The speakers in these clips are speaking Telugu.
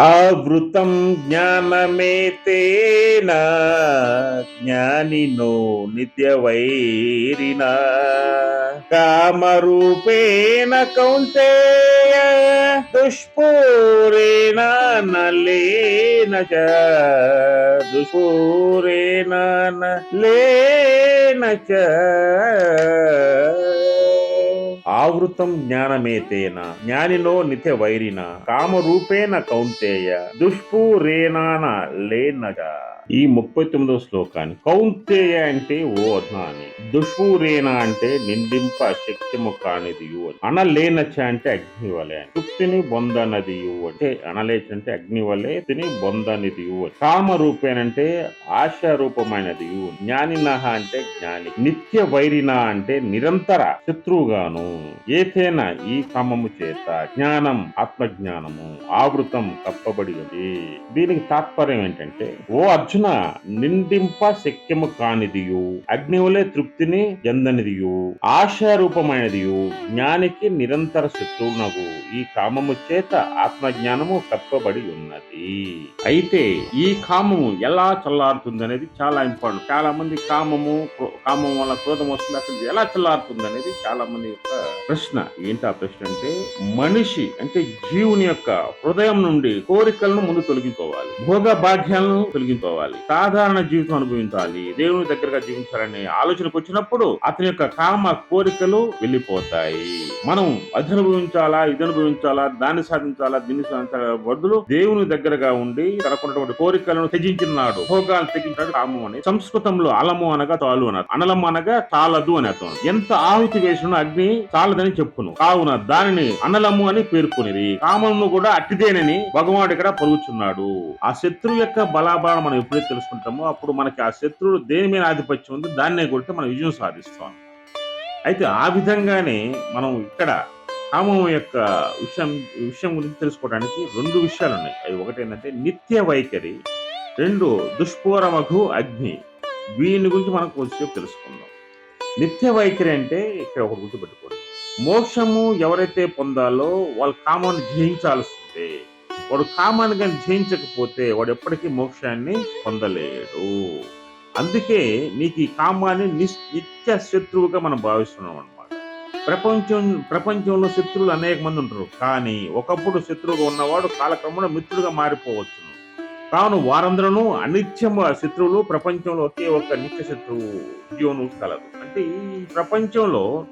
ఆవృతం జ్ఞానమేతేన జ్ఞానినో నిత్యవైరిణ కామరూపేణ కౌంతేయ దుష్పూరేణ నలేన చ దుష్పూరేణ లేన చ ఆవృతం జ్ఞానమేతేన జ్ఞానినో నిత వైరిన కామరూపేణ కౌంతేయ దుష్పూరేనాన లేనగా. ఈ ముప్పై తొమ్మిదవ శ్లోకాన్ని. కౌంతేయ అంటే ఓ అజ్ఞాని దుష్పూరేణ అంటే నిందింప శక్తిము కానిదియు అని. అనలేనచ అంటే అగ్ని వలె అని. తృప్తిని బొందనదియు అంటే అనలేచ అంటే అగ్ని వలె తిని బొందనిదియు అని కామరూపేనంటే జ్ఞాని జ్ఞానినహ అంటే జ్ఞాని నిత్య వైరిన అంటే నిరంతర శత్రువుగాను. ఏతేన ఈ కామము చేత జ్ఞానం ఆత్మజ్ఞానము ఆవృతం కప్పబడి ఉంది దీనికి తాత్పర్యం ఏంటంటే ఓ అర్జున్ నిందింప శక్యము కానిదియు అగ్నివలే తృప్తిని చెందనిదియు ఆశారూపమైనదియు జ్ఞానికి నిరంతర శత్రువునగు ఈ కామము చేత ఆత్మజ్ఞానము కప్పబడి ఉన్నది. అయితే ఈ కామము ఎలా చల్లారుతుంది అనేది చాలా ఇంపార్టెంట్. చాలా మంది కామము కామం వల్ల క్రోధం వస్తుంది అసలు ఎలా చల్లారుతుంది అనేది చాలా మంది యొక్క ప్రశ్న. ఏంటి ఆ ప్రశ్న అంటే మనిషి అంటే జీవుని యొక్క హృదయం నుండి కోరికలను ముందు తొలగించుకోవాలి. భోగ భాగ్యాలను తొలగించుకోవాలి. సాధారణ జీవితం అనుభవించాలి. దేవుని దగ్గరగా జీవించాలనే ఆలోచనకు వచ్చినప్పుడు అతని యొక్క కామ కోరికలు వెళ్ళిపోతాయి. మనం అది అనుభవించాలా ఇది అనుభవించాలా దాన్ని సాధించాలా దీన్ని సాధించాలా బదులు దేవుని దగ్గరగా ఉండి తనకున్నటువంటి కోరికలను త్యజించినాడు. భోగాలు తెగించాడు కామం అని. సంస్కృతంలో అలము అనగా తాలు అన్నారు అనలం అనగా తాలదు అని అర్థం. ఎంత ఆహుతి వేసిన అగ్ని చాలదని చెప్పును. కావున దానిని అనలము అని పేర్కొనిది కామము కూడా అట్టిదేనని భగవానుడు ఇక్కడ పరుగుచున్నాడు ఆ శత్రువు యొక్క బలాబలం మనం ఎప్పుడైతే తెలుసుకుంటామో అప్పుడు మనకి ఆ శత్రువుడు దేని మీద ఆధిపత్యం ఉంది దాన్నే కొడితే మనం విజయం సాధిస్తాం. అయితే ఆ విధంగానే మనం ఇక్కడ కామం యొక్క విషయం విషయం గురించి తెలుసుకోవడానికి రెండు విషయాలు ఉన్నాయి అవి ఒకటి ఏంటంటే నిత్య వైఖరి రెండు దుష్పూరమఘు అగ్ని. వీని గురించి మనం కొద్దిసేపు తెలుసుకుందాం. నిత్య వైఖరి అంటే ఇక్కడ ఒక గుర్తుపెట్టుకోండి. మోక్షము ఎవరైతే పొందాలో వాళ్ళ కామాన్ని జయించాల్సిందే. వాడు కామాన్ని కానీ జయించకపోతే వాడు ఎప్పటికీ మోక్షాన్ని పొందలేడు. అందుకే నీకు ఈ కామాన్ని నిస్- నిత్య శత్రువుగా మనం భావిస్తున్నాం అన్నమాట ప్రపంచం ప్రపంచంలో శత్రువులు అనేక మంది ఉంటారు. కానీ ఒకప్పుడు శత్రువుగా ఉన్నవాడు కాలక్రమంలో మిత్రుడుగా మారిపోవచ్చు కావున వారందరూ అనిత్యము శత్రువులు ప్రపంచంలో ఒకే ఒక్క నిత్య శత్రువు జీవనం కలదు. అంటే ఈ ప్రపంచంలో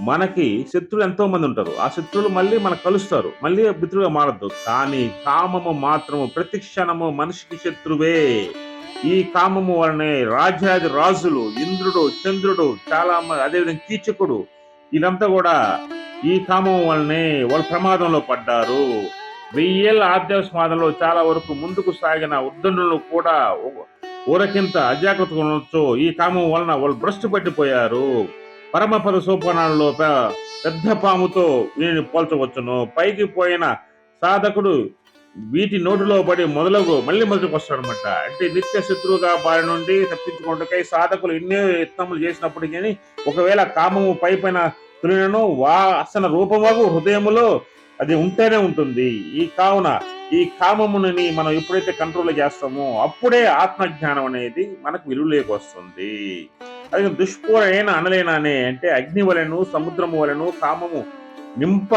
మనకి శత్రువులు ఎంతో మంది ఉంటారు. ఆ శత్రువులు మళ్ళీ మనకు కలుస్తారు. మళ్ళీ మిత్రులుగా మారద్దు. కానీ కామము మాత్రము ప్రతి క్షణము మనిషికి శత్రువే. ఈ కామము వలనే రాజాది రాజులు ఇంద్రుడు చంద్రుడు చాలా మంది అదేవిధంగా కీచకుడు ఇదంతా కూడా ఈ కామం వల్లనే వాళ్ళు ప్రమాదంలో పడ్డారు. వెయ్యేళ్ళ ఆధ్యాత్మాదంలో చాలా వరకు ముందుకు సాగిన ఉద్దండులు కూడా ఊరకింత అజాగ్రత్త ఉండొచ్చు. ఈ కామం వలన వాళ్ళు భ్రష్టు పట్టిపోయారు పరమపద సోపానాల్లో పెద్ద పాముతో వీరిని పోల్చవచ్చును. పైకి పోయిన సాధకుడు వీటి నోటిలో పడి మొదలగు మళ్ళీ మొదటికి వస్తాడనమాట అంటే నిత్య శత్రువుగా బారి నుండి తప్పించుకోవటకై సాధకులు ఎన్నో యత్నములు చేసినప్పటికీ ఒకవేళ కామము పై పైన తులినను వా అసన రూపమగు హృదయములో అది ఉంటేనే ఉంటుంది. ఈ కావున ఈ కామముని మనం ఎప్పుడైతే కంట్రోల్ చేస్తామో అప్పుడే ఆత్మజ్ఞానం అనేది మనకు విలువలేకి వస్తుంది. అది దుష్పూరైన అనలేనా అనే అంటే అగ్ని వలెను సముద్రము వలెను కామము నింప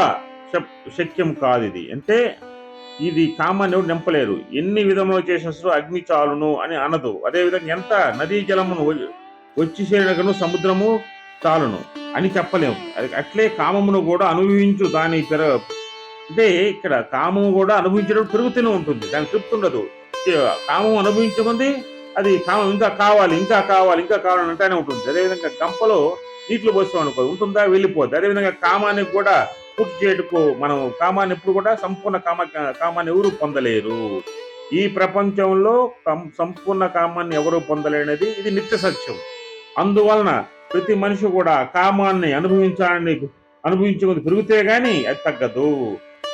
శక్యం కాదు ఇది. అంటే ఇది కామాన్ని ఎవరు నింపలేరు. ఎన్ని విధములు చేసిన అగ్ని చాలును అని అనదు. అదేవిధంగా ఎంత నదీ జలమును వచ్చి చేరినగను సముద్రము చాలును అని చెప్పలేము. అది- అట్లే కామమును కూడా అనుభవించు దాని పెర అంటే ఇక్కడ కామము కూడా అనుభవించడం పెరుగుతూనే ఉంటుంది. దాని తృప్తి ఉండదు. కామం అనుభవించమంది అది కామం ఇంకా కావాలి ఇంకా కావాలి ఇంకా కావాలని అంటేనే ఉంటుంది. అదేవిధంగా గంపలో నీటిలో పోస్తాం అనుకో ఉంటుందా? వెళ్ళిపోద్ది అదేవిధంగా కామానికి కూడా పూర్తి చేయటకు మనం కామాన్ని ఎప్పుడు కూడా సంపూర్ణ కామ కామాన్ని ఎవరు పొందలేరు. ఈ ప్రపంచంలో సంపూర్ణ కామాన్ని ఎవరు పొందలేనిది ఇది నిత్య సత్యం. అందువలన ప్రతి మనిషి కూడా కామాన్ని అనుభవించాలని అనుభవించుకుని పెరిగితే గాని అది తగ్గదు.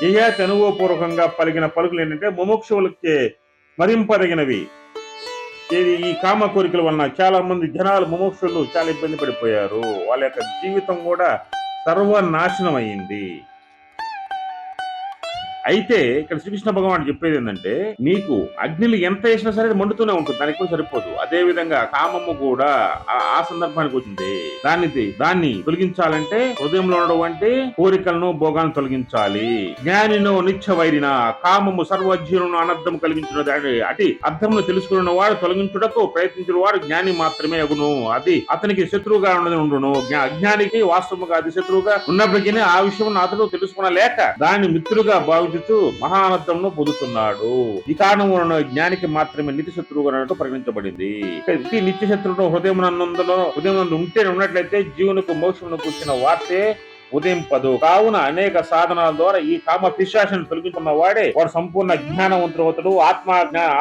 యయాతి అనుభవపూర్వకంగా పలికిన పలుకులు ఏంటంటే ముముక్షువులకి స్మరింపదగినవి. ఇది ఈ కామ కోరికల వలన చాలా మంది జనాలు ముముక్షులు చాలా ఇబ్బంది పడిపోయారు. వాళ్ళ యొక్క జీవితం కూడా సర్వనాశనం అయింది అయితే ఇక్కడ శ్రీకృష్ణ భగవాన్ చెప్పేది ఏంటంటే నీకు అగ్నిలు ఎంత వేసినా సరే మండుతూనే ఉంటుంది దానికి కూడా సరిపోదు. అదే విధంగా కామము కూడా ఆ- సందర్భానికి వచ్చింది. దాన్ని దాన్ని తొలగించాలంటే హృదయంలో ఉన్నటువంటి కోరికలను భోగాలను తొలగించాలి. జ్ఞానినో నిత్య వైరిన కామము సర్వజీవులను అనర్థం కలిగించినది అటు అర్థమును తెలుసుకున్న వాడు తొలగించుటకు ప్రయత్నించిన వాడు జ్ఞాని మాత్రమే అగును. అది అతనికి శత్రువుగా ఉన్నది ఉండును. అజ్ఞానికి వాస్తవముగా అది శత్రువుగా ఉన్నప్పటికీ ఆ విషయం అతడు తెలుసుకునలేక దాన్ని మిత్రుగా భావించుతూ మహానర్థమును పొందుతున్నాడు. ఈ కారణం జ్ఞానికి మాత్రమే నిత్య శత్రువుగా పరిగణించబడింది. ఈ నిత్య శత్రువును హృదయం నందులో హృదయం ఉంటే ఉన్నట్లయితే జీవునికి మోక్షమును కూర్చున్న వార్తే ఉదయింపదు కావున అనేక సాధనాల ద్వారా ఈ కామ పిశాసను తొలగించుకున్న వాడే వాడు సంపూర్ణ జ్ఞానవంతుడు అవుతాడు ఆత్మ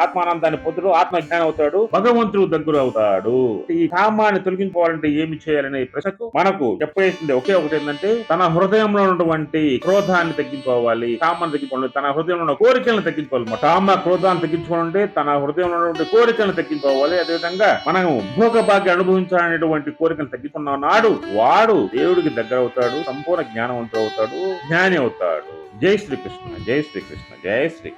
ఆత్మానందాన్ని పొందుడు ఆత్మ జ్ఞానం అవుతాడు భగవంతుడు దగ్గర అవుతాడు ఈ కామాన్ని తొలగించుకోవాలంటే ఏమి చేయాలనే ప్రశ్నకు మనకు చెప్పేసింది ఒకే ఒకటి ఏంటంటే తన హృదయంలో ఉన్నటువంటి క్రోధాన్ని తగ్గించుకోవాలి. కామాన్ని తగ్గించుకోవాలి. తన హృదయంలో ఉన్న కోరికలను తగ్గించుకోవాలి కామ క్రోధాన్ని తగ్గించుకోవాలంటే తన హృదయంలో ఉన్నటువంటి కోరికలను తగ్గించుకోవాలి. అదేవిధంగా మనం భోగ భాగ్య అనుభవించాలనేటువంటి కోరికను తగ్గించుకున్న నాడు వాడు దేవుడికి దగ్గర అవుతాడు సంపూర్ణ జ్ఞానవంతుడు అవుతాడు జ్ఞాని అవుతాడు. జై శ్రీకృష్ణ జై శ్రీకృష్ణ జై శ్రీ